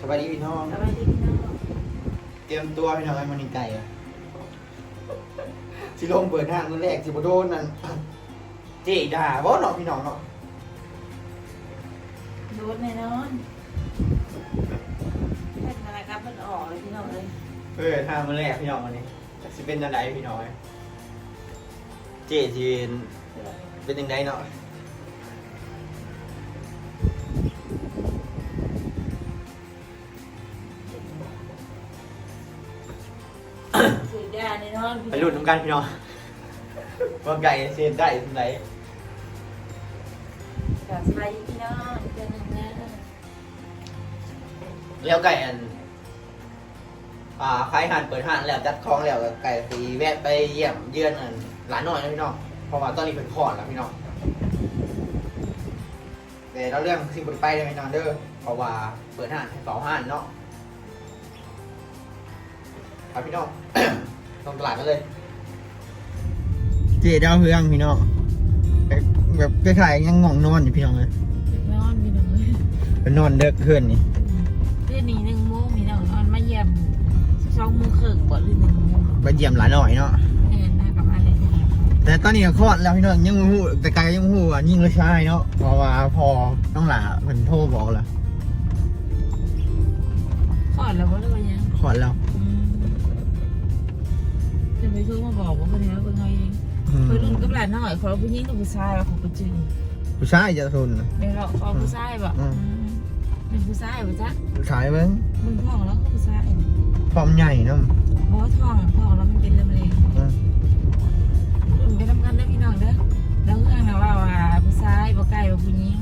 สบายดีพี่น้อง สบายดีพี่น้องเตรียมตัวพี่น้องไอ้มันนี่ไก่อะสิลงเปิดห้างมื้อแรกสิบ่โดนนั่นเจ๊ด่าบ่เนาะพี่น้องเนาะโดนแน่นอนแค่อะไรครับมันออกเลยพี่น้องเลยเปิดห้างมื้อแรกพี่น้องวันนี้จักสิเป็นจังไดพี่น้องเอ้ยเจ๊สิเป็นจังไดเนาะ ไปลุ้นนํกันพี่น้องว่าไก่สิเฮ็ดได้จังไดกับสบายดีพี่น้องเดือนหนึ่งนะแล้วไก่อันอ่าขายห้านเปิดห้านแล้วจัดของแล้วก็ไก่สีแวะไปเยี่ยมเยือนอันหลานน้อยนะพี่น้องเพราะว่าตอนนี้เป็นคลอดแล้วพี่น้องแต่เราเรื่องสิ่งบริไปเลยพี่น้องเด้อเพราะว่าเปิดห้านให้เฝ้าห้านเนาะครับพี่น้อง ลงตลาดกันเลยเจ๊ดาวเฮืองพี่น้องแบบคล้ายๆยังง่องนอนอยู่พี่น้องเลยนอนพี่น้องเลยเป็นนอนเด็กเพื่อนนี่เดือนนี้หนึ่งโมงพี่น้องนอนมาเยี่ยมสองโมงครึ่งบ่หรือหนึ่งโมงไปเยี่ยมหลานหน่อยเนาะแน่น่ากับอะไรเนี่ยแต่ตอนนี้ก็คลอดแล้วพี่น้องยังหูแต่ไกลยังหูอะยิ่งเลยใช่เนาะเพราะว่าพอต้องหลาเพิ่นโทรบอกแล้วขอดแล้วว่าเลยยังคลอดแล้ว อืมจะไปช่วยมาบอกว่าคนนี้ว่าเป็นไงเองอืมเคยรุ่นกับหลานหน่อยขอผู้หญิงกับผู้ชายว่าของผู้จืดผู้ชายจะทุนไม่หรอกขอผู้ชายบ่อืมอืมเป็นผู้ชายบ่จ๊ะผู้ชายเบิ้งมึงท้องแล้วก็ผู้ชายพร้อมใหญ่เนาะบ่ท้องท้องแล้วมันเป็นลำเร็งอืมรุ่นไปทำกันเด้อพี่น้องเด้อแล้วเรื่องนะว่าว่าผู้ชายบ่ใกล้ว่าผู้หญิง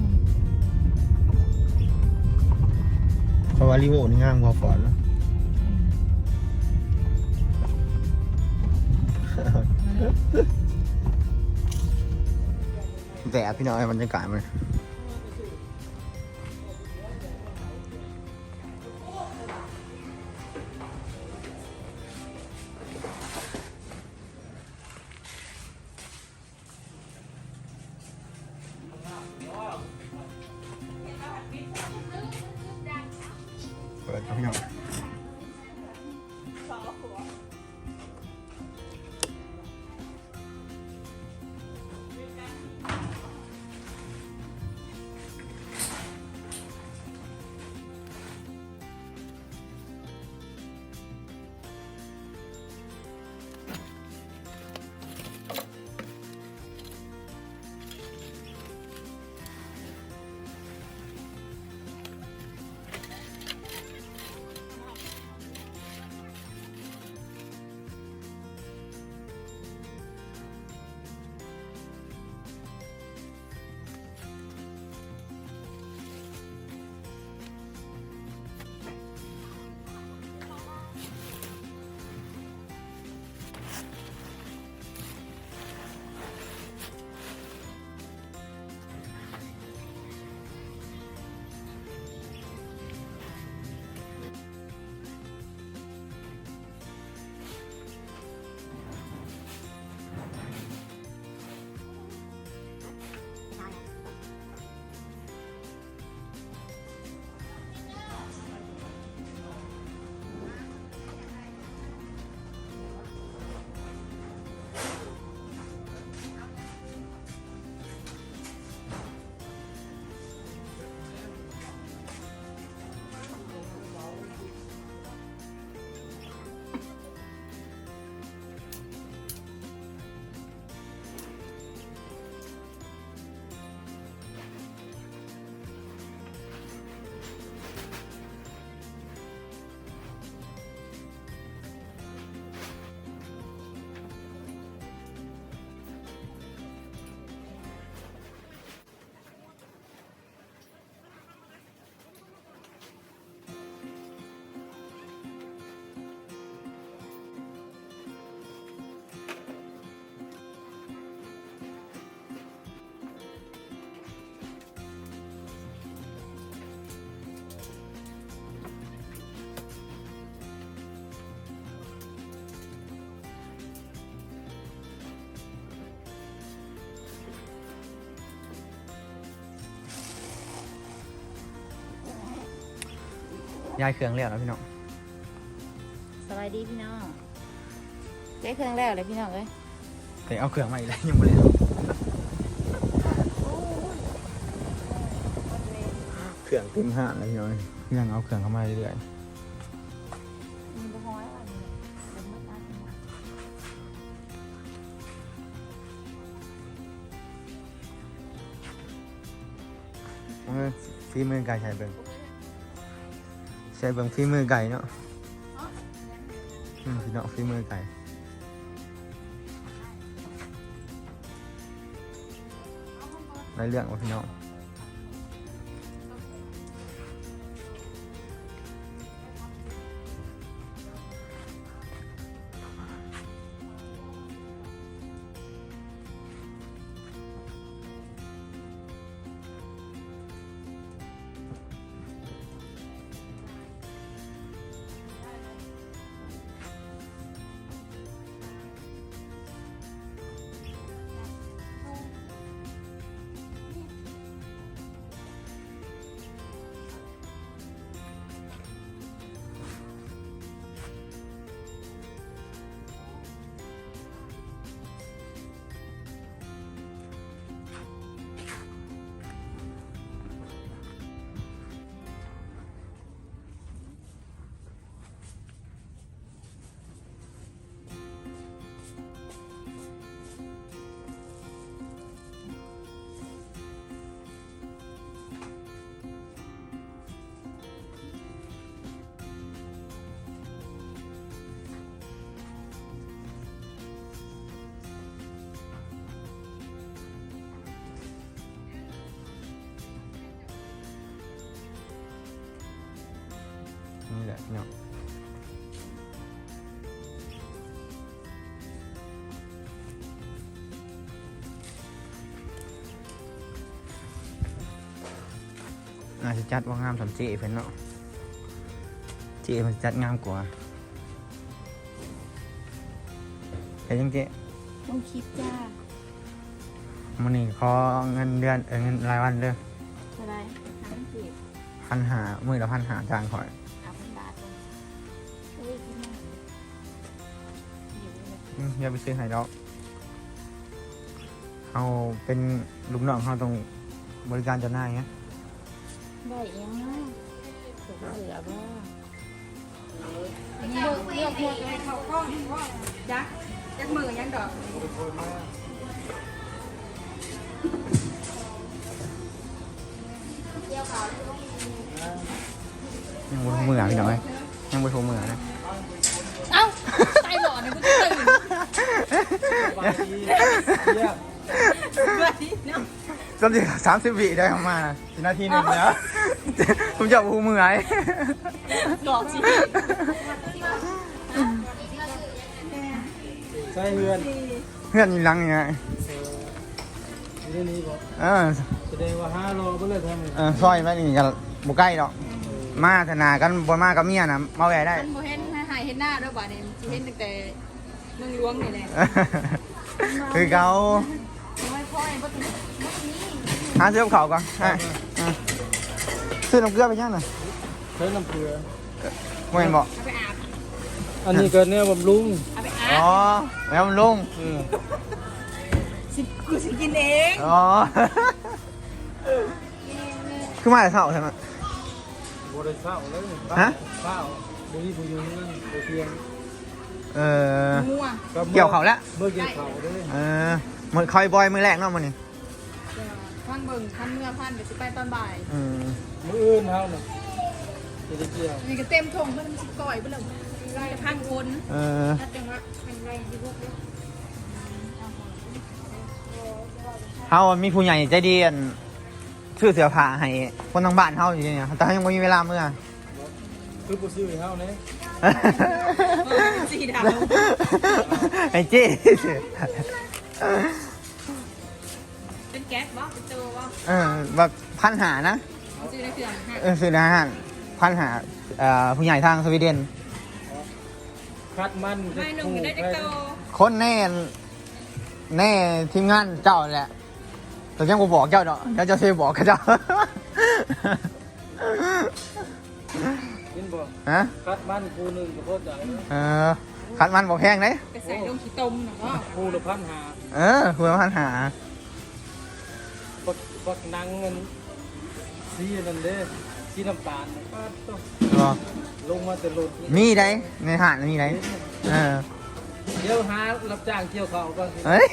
เพราะว่าลิโวนี่งามกว่าฟอร์ด เนาะแต่พี่น้องบรรยากาศมันเปิดครับพี่น้อง ย้ายเครื่องแล้วนะพี่น้องสบายดีพี่น้องได้เครื่องแล้วเลยพี่น้องเอ้ยแต่เอาเครื่องมาอีกแล้วยังไม่ได้เอาเครื่องเต็มห้างเลยพี่น้องยังเอาเครื่องเข้ามาเรื่อยมีบ่ฮ้อยวันนี้เดี๋ยวมาตัดให้หมดๆเออฝีมือไก่ใช้เบิ่งใช้เบิ่งฝีมือไก่เนาะอืมพี่น้องฝีมือไก่ไรเรื่องวะพี่น้อง พี่น้องน่าจะจัดว่างามสมเจเพิ่นเนาะเจมันจัดงามกว่าเห็นยังเจต้องคิดจ้ามันนี่ขอเงินเดือนเออเงินรายวันเด้อเท่าไหรทั้งสิบ พันหามือละพันหาจางข่อย อืมอย่าไปซื้อให้ดอกเอาเป็นลูกน้องเขาตรงบริการเจ้าหน้ายเงี้ยได้เองนะถูกเหลือบ้างเลือกเลือกหัวใจเขากล้องยักยักมือยังดอกยังบนมืออะพี่น้อยยังบนโทรมือนะ เอ้าตายหลอดเนี่ยกูจะตื่น ด้วยเนาะจนถึงสามสิบวิได้ออกมาสินาทีหนึ่งแล้ว ผมจะพูมือไอ้หลอกสิใช่เฮือนเพื่อนอยี่หลังยังไงอยู่ในนี้บอกเออแสดงว่าห้าโลก็เลยทำไมเออซอยแม่นี่กันบุใกล้ดอกมาธนากันบนมากับเมียนะมาแหวได้มันโมเห็นให้หายเห็นหน้าด้วยบ่เนี่ยสิเห็นตั้งแต่เมืองหลวงนี่แหละคือเขาไม่พ่อยบ่ถึงบ่ถึงนี้หาซื้อกับเขาวก่อนอะอะซื้อน้ำเกลือไปย่างหน่อยใช้น้ำเกลือ ไม่เห็นบอกเอาไปอาบอันนี้ก็เนี่ยบำรุงเอาไปอ๋อาอบแล้วมันลุงเออสิกูสิกินเองอ๋อคือมาแต่เช้าใช่ไหม บริษัทเลยฮะ ข้าวบริษัทอยู่นั่นบริเทียง เออ งัวเกี่ยวเขาแล้วเมื่อเกี่ยวเขาด้วยเออมันคอยบอยมือแรกเนาะมันนี่พันเบิ่งพันเมื่อพันเดี๋ยวสิไปตอนบ่ายอืมมืออื่นเท่าน่ะจะได้เกี่ยวนี่ก็เต็มทงเพิ่นสิก่อยเบิ่งได้พันคนเออถ้าจังว่าพันไรสิพวกเด้อเขามีผู้ใหญ่ใจดีอันซื้อเสื้อผ้าให้คนทางบ้านเขาอยู่เนี่ยแต่เขายังไม่มีเวลาเมื่อคือผู้ซื้อเท่านี้ สีดาวไอ้เจ๊เป็นแก๊สบ่เป็นโจบ่เออแบบพันหานะซื้อในเครื่องฮะเออซื้อนะฮะพันหาเอ่อผู้ใหญ่ทางสวีเดน คัดมันไม่หนุ่มก็ได้จักโตคนแน่แน่ทีมงานเจ้าแหละแต่ยังกูบอกเจ้าเนาะเดี๋ยวเจ้าเซบอกกับเจ้า กินบ่ฮะคัดมันคูหนึงก็พอใจแล้วเออคัดมันบอกแพงเด้ไปใส่ลงขี้ต้มนะพ่อคูละพันหาเออคุณพันหาบักบักหนังมันสีนั่นเด้สีน้ำตาลน่ะก็ต้องบอกลงมาแต่รถมีได้ในหาดมีได้เออเดี๋ยวหารับจ้างเกี่ยวข้าวก่อนเฮ้ย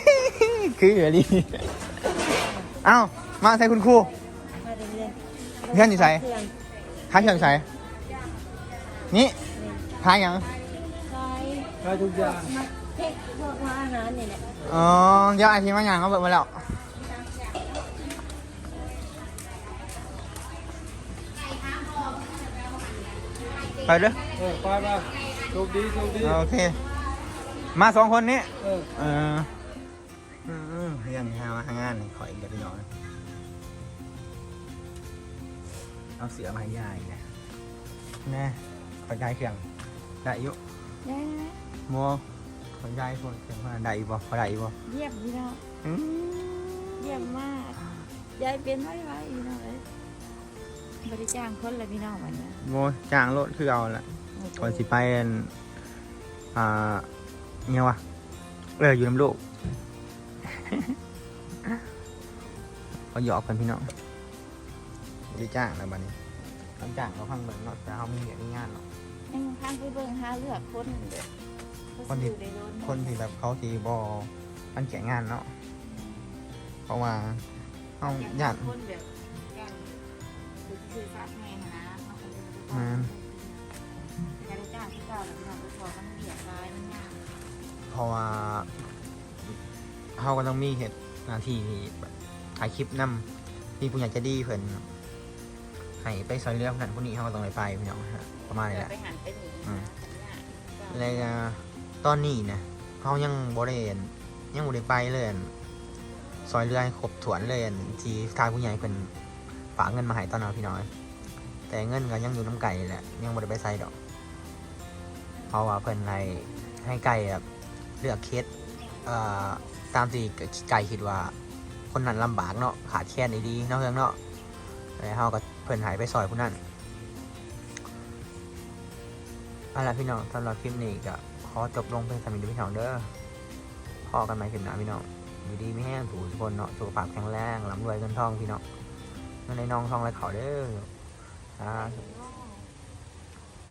คืออะไรเอ้ามาใส่คุณครูมาเรียนเพื่อนอยู่ใส่เพื่อนท้ายเชียงใส่ นี่ท้ายยังซอยขายทุกอย่างมาเทคพวกว่าอาหารนี่แหละอ๋อเดี๋ยวไอทีมาอย่างเขาเบิดมาแล้วไปเด้อเออไปป่ะโชคดีโชคดีโอเค มาสองคนนี้เออเอออืมเรื่องหามาทางงานนี่ขออีกเดี๋ยวไปนอนเอาเสือมาให้ยายนะแน่ ขอยายเครื่องได้อยุได้โมขอยายคนเครื่องมาได้อีบ่พอได้อีบ่เยี่ยมพี่น้องอืมเยี่ยมมาก ยายเป็นไว้ไว้พี่น้องเลยบริจ้างคนละพี่น้องวันนี้โมจ้างรถคือเอาละก่อนสิไปอันอ่าเนี่ยวะเอออยู่น้ำลูกเขาหยอกกันพี่น้องจะจ้างแล้วบัดนี้ต้องจ้างเขาพังเบิ่งเนาะแต่เขามีเงินมีงานเนาะ ยังข้างไปเบิ่งหาเลือกคนเด้อคนที่ เขาสิอยู่ใรถคนที่แบบเขาทีบอมันแก่งานเนาะเพราะว่าเอาญาติคนแบบกันคือฝากแม่นะเขาก็เลยอืมการได้จ้างที่เก่าแล้วพี่น้องไปขอมันเบียดร้ายมันยากเพราะว่าเขาก็ต้องมีเหตุหน้าที่ที่แบบถ่ายคลิปนำมีผู้ใหญ่ใจะดีเพิ่น ให้ไปซอยเรือคนนั้นคนนี้เขาก็ต้องไปไปพี่น้องฮะประมาณนี้แหละ ไปหันไปหนีอืมนะแล้วก็ตอนนี้นะเขายังบริเวณยังบริไปเลยอั่นซอยเรือให้ครบถ้วนเลยอั่นที่ทางผู้ใหญ่เป็นฝากเงินมาให้ตอนนั้นพี่น้อย แต่เงินก็ยังอยู่น้ำไก่แหละยังบริไปใส่ดอก เพราะว่าเพิ่นให้ให้ไก่แบบเลือกเคสเอ่อตามที่ไก่คิดว่า คนนั้นลำบากเนาะขาดแคลนดีๆเนาะเพื่อนเนาะ แล้วเขาก็เพิ่นหายไปซอยผู้นั้นเอาล่ะพี่น้องสำหรับคลิปนี้ก็ขอจบลงเพียงสามีเดียวพี่น้องเด้อพอกันใหม่คลิปหน้าพี่น้องอยู่ดีไม่แห้งถูกทุกคนเนาะสุขภาพแข็งแรงร่ำรวยเงินทองพี่น้องเงินในน้องทองไรเขาเด้อสา